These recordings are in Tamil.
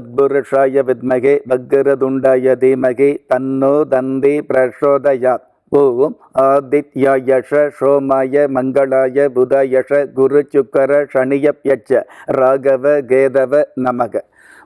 தத்புருஷாய வித்மகே வக்ரதுண்டாய தீமகி தன்னோ தந்தி பிரசோதயாத் ஓம் ஆதித்யாயஷ சோமாய மங்களாய புதயஷ குரு சுக்கர சனியப்யட்ச ராகவ கேதவ நமக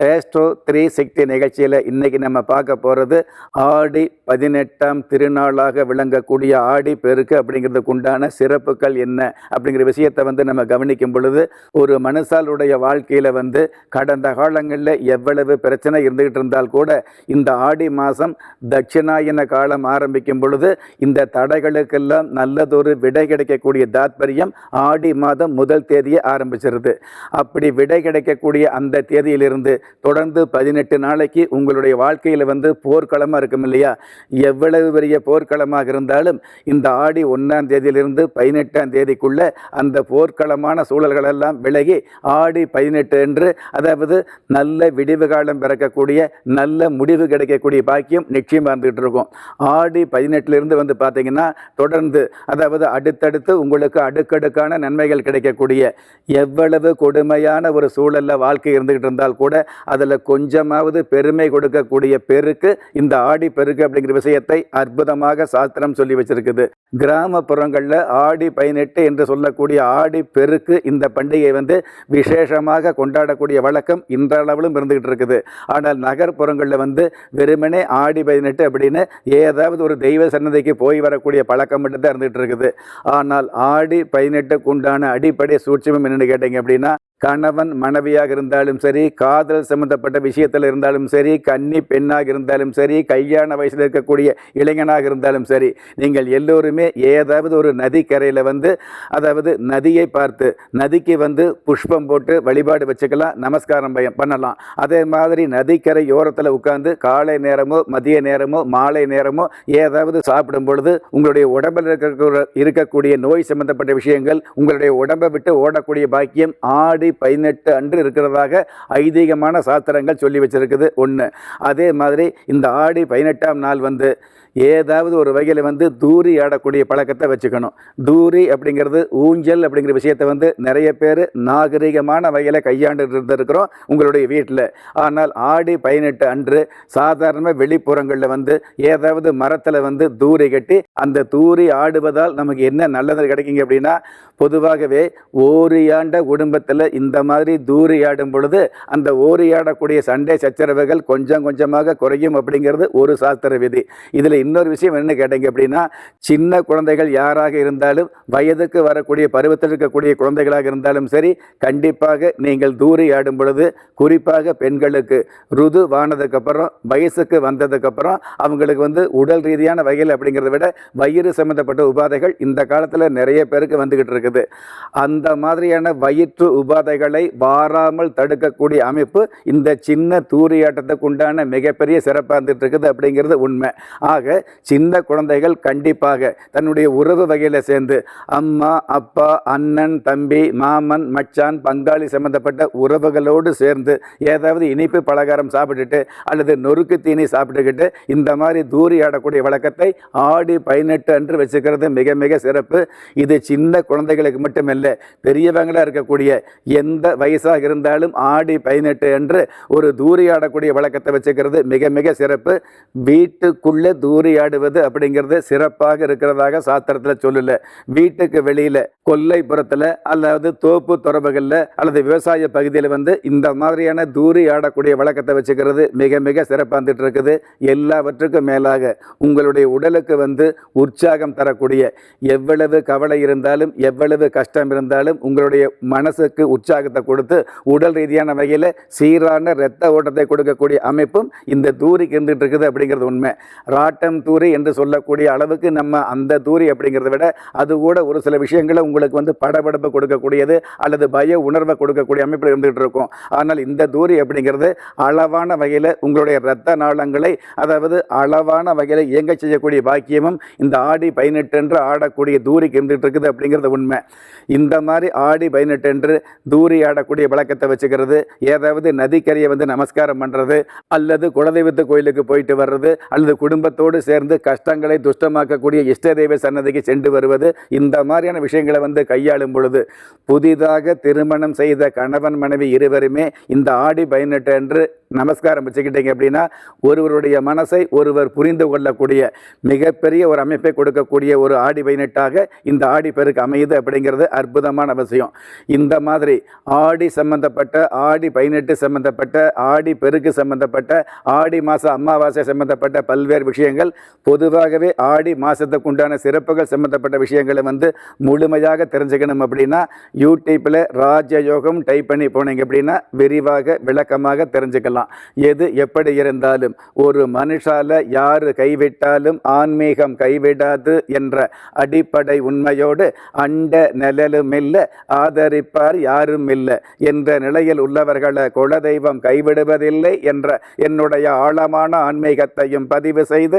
Astro three sixty நிகழ்ச்சியில் இன்றைக்கி நம்ம பார்க்க போகிறது ஆடி பதினெட்டாம் திருநாளாக விளங்கக்கூடிய ஆடி பெருக்கு அப்படிங்கிறதுக்கு உண்டான சிறப்புகள் என்ன அப்படிங்கிற விஷயத்தை வந்து நம்ம கவனிக்கும் பொழுது ஒரு மனுஷாலுடைய வாழ்க்கையில் வந்து கடந்த காலங்களில் எவ்வளவு பிரச்சனை இருந்துகிட்டு இருந்தால் கூட இந்த ஆடி மாதம் தட்சிணாயன காலம் ஆரம்பிக்கும் பொழுது இந்த தடைகளுக்கெல்லாம் நல்லதொரு விடை கிடைக்கக்கூடிய தாத்பரியம் ஆடி மாதம் முதல் தேதியை ஆரம்பிச்சிருது. அப்படி விடை கிடைக்கக்கூடிய அந்த தேதியிலிருந்து தொடர்ந்து பதினெட்டு நாளைக்கு உங்களுடைய வாழ்க்கையில் வந்து போர்க்களமாக இருக்கும் இல்லையா? எவ்வளவு பெரிய போர்க்களமாக இருந்தாலும் இந்த ஆடி ஒன்றாம் தேதியிலிருந்து பதினெட்டாம் தேதிக்குள்ள அந்த போர்க்களமான சூழல்கள் எல்லாம் விலகி ஆடி பதினெட்டு என்று அதாவது நல்ல விடிவு காலம் பிறக்கக்கூடிய நல்ல முடிவு கிடைக்கக்கூடிய பாக்கியம் நிச்சயமாக இருந்துகிட்டு இருக்கும். ஆடி பதினெட்டுலேருந்து வந்து பார்த்தீங்கன்னா தொடர்ந்து அதாவது அடுத்தடுத்து உங்களுக்கு அடுக்கடுக்கான நன்மைகள் கிடைக்கக்கூடிய எவ்வளவு கொடுமையான ஒரு சூழலில் வாழ்க்கை இருந்துகிட்டு இருந்தால் கூட அதில் கொஞ்சமாவது பெருமை கொடுக்கக்கூடிய பெருக்கு இந்த ஆடி பெருக்கு அப்படிங்கிற விஷயத்தை அற்புதமாக சாஸ்திரம் சொல்லி வச்சிருக்குது. கிராமப்புறங்களில் ஆடி பதினெட்டு என்று சொல்லக்கூடிய ஆடி பெருக்கு இந்த பண்டிகை வந்து விசேஷமாக கொண்டாடக்கூடிய வழக்கம் இன்றளவிலும் இருந்துகிட்டு இருக்குது. ஆனால் நகர்ப்புறங்களில் வந்து வெறுமனே ஆடி பதினெட்டு அப்படின்னு ஏதாவது ஒரு தெய்வ சன்னதிக்கு போய் வரக்கூடிய பழக்கம் மட்டும்தான் இருந்துகிட்டு இருக்குது. ஆனால் ஆடி பதினெட்டுக்கு உண்டான அடிப்படை சூட்சமம் என்னென்னு கேட்டீங்க அப்படின்னா கணவன் மனைவியாக இருந்தாலும் சரி காதல் சம்பந்தப்பட்ட விஷயத்தில் இருந்தாலும் சரி கன்னி பெண்ணாக இருந்தாலும் சரி கல்யாண வயசில் இருக்கக்கூடிய இளைஞனாக இருந்தாலும் சரி நீங்கள் எல்லோருமே ஏதாவது ஒரு நதிக்கரையில் வந்து அதாவது நதியை பார்த்து நதிக்கு வந்து புஷ்பம் போட்டு வழிபாடு வச்சுக்கலாம் நமஸ்காரம் பயம் பண்ணலாம். அதே மாதிரி நதிக்கரை ஓரத்தில் உட்காந்து காலை நேரமோ மதிய நேரமோ மாலை நேரமோ ஏதாவது சாப்பிடும் பொழுது உங்களுடைய உடம்பில் இருக்க இருக்கக்கூடிய நோய் சம்பந்தப்பட்ட விஷயங்கள் உங்களுடைய உடம்பை விட்டு ஓடக்கூடிய பாக்கியம் ஆடி ஜனவரி பதினெட்டு அன்று இருக்கிறதாக ஐதீகமான சாஸ்திரங்கள் சொல்லி வச்சிருக்குது. ஒன்று அதே மாதிரி இந்த ஆடி பதினெட்டாம் நாள் வந்து ஏதாவது ஒரு வகையில் வந்து தூரி ஆடக்கூடிய பழக்கத்தை வச்சுக்கணும். தூரி அப்படிங்கிறது ஊஞ்சல் அப்படிங்கிற விஷயத்தை வந்து நிறைய பேர் நாகரிகமான வகையில் கையாண்டு இருந்திருக்கிறோம் உங்களுடைய வீட்டில் ஆனால் ஆடி பதினெட்டு அன்று சாதாரண வெளிப்புறங்களில் வந்து ஏதாவது மரத்தில் வந்து தூரி கட்டி அந்த தூரி ஆடுவதால் நமக்கு என்ன நல்லது கிடைக்குங்க அப்படின்னா பொதுவாகவே ஓரியாண்ட குடும்பத்தில் இந்த மாதிரி தூரி ஆடும் பொழுது அந்த ஓரியாடக்கூடிய சண்டை சச்சரவுகள் கொஞ்சம் கொஞ்சமாக குறையும் அப்படிங்கிறது ஒரு சாஸ்திர விதி. இதில் இன்னொரு விஷயம் என்ன கேட்டீங்க அப்படின்னா சின்ன குழந்தைகள் யாராக இருந்தாலும் வயதுக்கு வரக்கூடிய பருவத்தில் இருக்கக்கூடிய குழந்தைகளாக இருந்தாலும் சரி கண்டிப்பாக நீங்கள் தூரி ஆடும் பொழுது குறிப்பாக பெண்களுக்கு ருது வானதுக்கப்புறம் வயசுக்கு வந்ததுக்கப்புறம் அவங்களுக்கு வந்து உடல் ரீதியான வகையில் அப்படிங்கிறத விட வயிறு சம்மந்தப்பட்ட உபாதைகள் இந்த காலத்தில் நிறைய பேருக்கு வந்துக்கிட்டு இருக்குது. அந்த மாதிரியான வயிற்று உபாதைகளை வாராமல் தடுக்கக்கூடிய அமைப்பு இந்த சின்ன தூரியாட்டத்துக்கு உண்டான மிகப்பெரிய சிறப்பாக இருந்துகிட்டு இருக்குது அப்படிங்கிறது உண்மை. ஆக சின்ன குழந்தைகள் கண்டிப்பாக தன்னுடைய உறவு வகையில் சேர்ந்து அம்மா அப்பா அண்ணன் தம்பி மாமன் மச்சான் பங்காளி சம்பந்தப்பட்ட உறவுகளோடு சேர்ந்து ஏதாவது இனிப்பு பலகாரம் சாப்பிட்டுட்டு அல்லது நொறுக்கு தீனி சாப்பிட்டுக்கிட்டு இந்த மாதிரி தூரி ஆடக்கூடிய வழக்கத்தை ஆடி பதினெட்டு அன்று வச்சுக்கிறது மிக மிக சிறப்பு. இது சின்ன குழந்தைகளுக்கு மட்டுமல்ல பெரியவங்களாக இருக்கக்கூடிய எந்த வயசாக இருந்தாலும் ஆடி பதினெட்டு அன்று ஒரு தூரி ஆடக்கூடிய வழக்கத்தை வச்சுக்கிறது மிக மிக சிறப்பு. வீட்டுக்குள்ளே தூரி ஆடுவது அப்படிங்கிறது சிறப்பாக இருக்கிறதாக சாஸ்திரத்தில் சொல்லல. வீட்டுக்கு வெளியில் கொல்லைப்புறத்தில் அல்லது தோப்பு துறவுகளில் அல்லது விவசாய பகுதியில் வந்து இந்த மாதிரியான தூரி ஆடக்கூடிய வழக்கத்தை வச்சுக்கிறது மிக மிக சிறப்பாகந்துட்டு இருக்குது எல்லாவற்றுக்கும் மேலாக உங்களுடைய உடலுக்கு வந்து உற்சாகம் தரக்கூடிய எவ்வளவு கவலை இருந்தாலும் எவ்வளவு கஷ்டம் இருந்தாலும் உங்களுடைய மனசுக்கு உற்சாகத்தை கொடுத்து உடல் ரீதியான வகையில் சீரான இரத்த ஓட்டத்தை கொடுக்கக்கூடிய அமைப்பும் இந்த தூரிக்கு இருந்துட்டு இருக்குது அப்படிங்கிறது உண்மை. ராட்ட வட்டம் தூரி என்று சொல்லக்கூடிய அளவுக்கு நம்ம அந்த தூரி அப்படிங்கிறத விட அது கூட ஒரு சில விஷயங்களை உங்களுக்கு வந்து படபடப்பு கொடுக்கக்கூடியது அல்லது பய உணர்வை கொடுக்கக்கூடிய அமைப்பில் இருந்துகிட்டு இருக்கும். ஆனால் இந்த தூரி அப்படிங்கிறது அளவான வகையில் உங்களுடைய இரத்த நாளங்களை அதாவது அளவான வகையில் இயங்க செய்யக்கூடிய பாக்கியமும் இந்த ஆடி பதினெட்டு என்று ஆடக்கூடிய தூரிக்கு இருந்துகிட்டு இருக்குது அப்படிங்கிறது உண்மை. இந்த மாதிரி ஆடி பதினெட்டு என்று தூரி ஆடக்கூடிய வழக்கத்தை வச்சுக்கிறது ஏதாவது நதிக்கரையை வந்து நமஸ்காரம் பண்ணுறது அல்லது குலதெய்வத்து கோயிலுக்கு போயிட்டு வர்றது அல்லது குடும்பத்தோடு சேர்ந்து கஷ்டங்களை துஷ்டமாக்கக்கூடிய இஷ்ட தெய்வ சன்னதிக்கு சென்று வருவது இந்த மாதிரியான விஷயங்களை வந்து கையாளும் பொழுது புதிதாக திருமணம் செய்த கணவன் மனைவி இருவருமே இந்த ஆடி பதினெட்டு அன்று நமஸ்காரம் வச்சுக்கிட்டீங்க அப்படின்னா ஒருவருடைய மனசை ஒருவர் புரிந்து கொள்ளக்கூடிய மிகப்பெரிய ஒரு அமைப்பை கொடுக்கக்கூடிய ஒரு ஆடி பதினெட்டாக இந்த ஆடி பெருக்கு அமையுது அப்படிங்கிறது அற்புதமான விஷயம் இந்த மாதிரி ஆடி சம்பந்தப்பட்ட ஆடி பதினெட்டு சம்பந்தப்பட்ட ஆடி பெருக்கு சம்பந்தப்பட்ட ஆடி மாத அமாவாசை சம்பந்தப்பட்ட பல்வேறு விஷயங்கள் பொதுவாகவே ஆடி மாதத்துக்கு உண்டான சிறப்புகள் சம்பந்தப்பட்ட விஷயங்களை வந்து முழுமையாக தெரிஞ்சுக்கணும் அப்படின்னா யூடியூப்பில் ராஜயோகம் டைப் பண்ணி போனீங்க அப்படின்னா விரிவாக விளக்கமாக தெரிஞ்சுக்கலாம். எது எப்படி இருந்தாலும் ஒரு மனுஷால யார் கைவிட்டாலும் ஆன்மீகம் கைவிடாது என்ற அடிப்படை உண்மையோடு அண்ட நிழலும் இல்லை ஆதரிப்பார் யாரும் இல்லை என்ற நிலையில் உள்ளவர்களை குலதெய்வம் கைவிடுவதில்லை என்ற என்னுடைய ஆழமான ஆன்மீகத்தையும் பதிவு செய்து